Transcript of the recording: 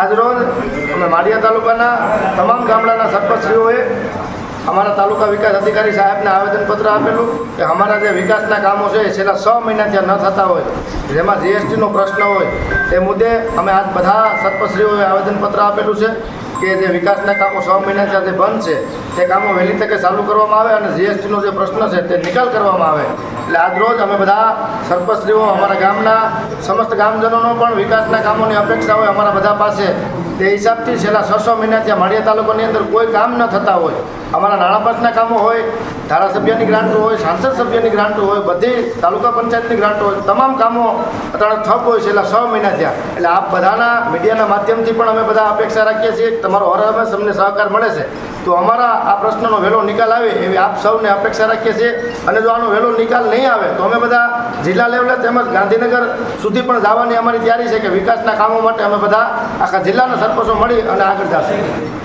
આજરોજ અમે માળિયા તાલુકાના તમામ ગામડાના સરપંચશ્રીઓએ અમારા તાલુકા વિકાસ અધિકારી સાહેબને આવેદનપત્ર આપેલું કે અમારા જે વિકાસના કામો છે એ છેલ્લા છ મહિના ત્યાં ન થતા હોય, જેમાં જીએસટીનો પ્રશ્ન હોય તે મુદ્દે અમે આજ બધા સરપંચશ્રીઓએ આવેદનપત્ર આપેલું છે કે જે વિકાસના કામો છ મહિના ત્યાં જે બંધ છે, તે કામો વહેલી તકે ચાલુ કરવામાં આવે અને જીએસટીનો જે પ્રશ્ન છે તે નિકાલ કરવામાં આવે. એટલે આજરોજ અમે બધા સરપંચશ્રીઓ અમારા ગામના સમસ્ત ગામજનોનો પણ વિકાસના કામોની અપેક્ષા હોય અમારા બધા પાસે. તે હિસાબથી છેલ્લા છસો મહિના ત્યાં માળિયા તાલુકાની અંદર કોઈ કામ ન થતા હોય. અમારા નાણાપંચના કામો હોય, ધારાસભ્યની ગ્રાન્ટો હોય, સાંસદ સભ્યની ગ્રાન્ટો હોય, બધી તાલુકા પંચાયતની ગ્રાન્ટો હોય, તમામ કામો અત્યારે થપ હોય છેલ્લા છ મહિના થયા. એટલે આપ બધાના મીડિયાના માધ્યમથી પણ અમે બધા અપેક્ષા રાખીએ છીએ તમારો હર હંમેશ અમને સહકાર મળે છે. તો અમારા આ પ્રશ્નનો વહેલો નિકાલ આવે એવી આપ સૌને અપેક્ષા રાખીએ છીએ. અને જો આનો વહેલો નિકાલ નહીં આવે, તો અમે બધા જિલ્લા લેવલે તેમજ ગાંધીનગર સુધી પણ જવાની અમારી તૈયારી છે કે વિકાસના કામો માટે અમે બધા આખા જિલ્લાના સરપંચો મળી અને આગળ જશે.